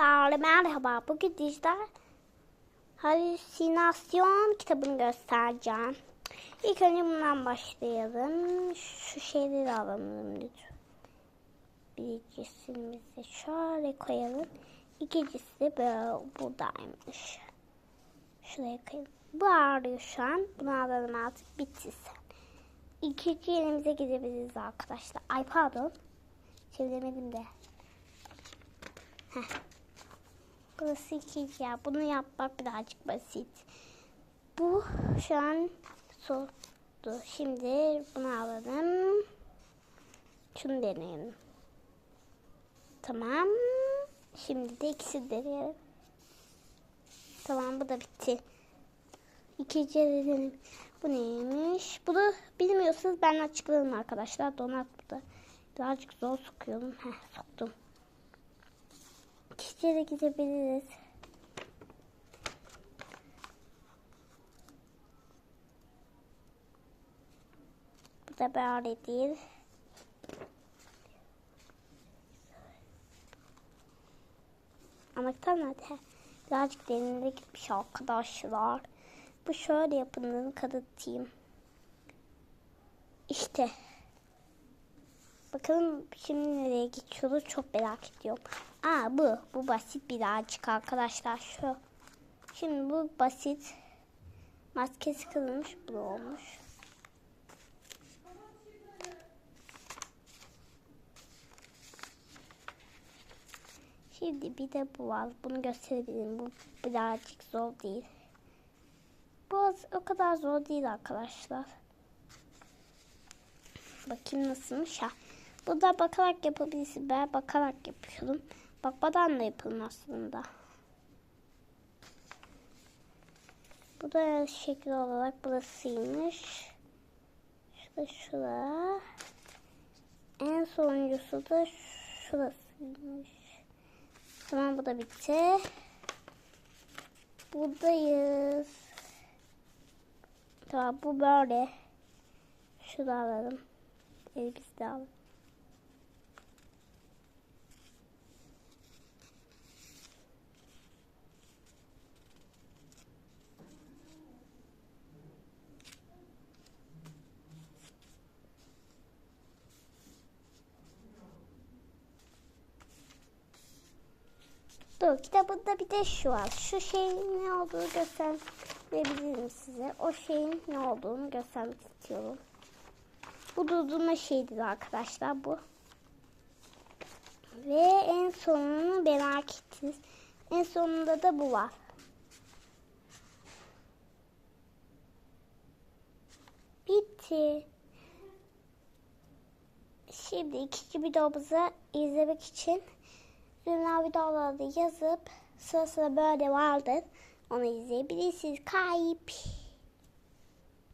arkadaşlar merhaba. Bugün dijital halüsinasyon kitabını göstereceğim. İlk önce bundan başlayalım. Şu şeyleri alalım lütfen. Birincisini şöyle koyalım. İkincisi de böyle buradaymış. Şuraya koyalım. Bu ağrıyor şu an. Bunu alalım artık bitsin. İkinci yerimize gidebiliriz arkadaşlar. Ay pardon. Çeviremedim de. Heh. İkinci ya. Bunu yapmak birazcık basit. Bu şu an soğudu. Şimdi bunu alalım. Şunu deneyelim. Tamam. Şimdi de ikisi deneyelim. Tamam bu da bitti. İkinci deneyelim. Bu neymiş? Bunu bilmiyorsanız ben açıklarım arkadaşlar. Donat burada. Birazcık zor sokuyorum. Heh soktum. İkinciye de gidebiliriz. Bu da böyle değil. Anahtar nerede? Birazcık derinlere gitmiş arkadaşlar. Bu şöyle yapındığını kanıtlayayım. İşte. Bakalım şimdi nereye geçiyoruz çok merak ediyorum. Aa bu. Bu basit birazcık arkadaşlar. Şu. Şimdi bu basit. Maskesi kırılmış. Bu olmuş. Şimdi bir de bu var. Bunu gösterebilirim. Bu birazcık zor değil. Bu o kadar zor değil arkadaşlar. Bakayım nasılmış ha. Bu da bakarak yapabilirsin. Ben bakarak yapıyorum. Bakmadan da yapılır aslında. Bu da şekil olarak burasıymış. Şurada şura. En sonuncusu da şurasıymış. Tamam bu da bitti. Buradayız. Tamam bu böyle. Şunu alalım. Elbise de alalım. Dur kitabında bir de şu var. Şu şeyin ne olduğunu gösterebilirim size. O şeyin ne olduğunu göstermek istiyorum. Bu durdurma şeyidir arkadaşlar bu. Ve en sonunu merak ettiniz. En sonunda da bu var. Bitti. Şimdi ikinci videomuzu izlemek için Zümra videoları yazıp sıra sıra böyle vardır. Onu izleyebilirsiniz. Kayıp.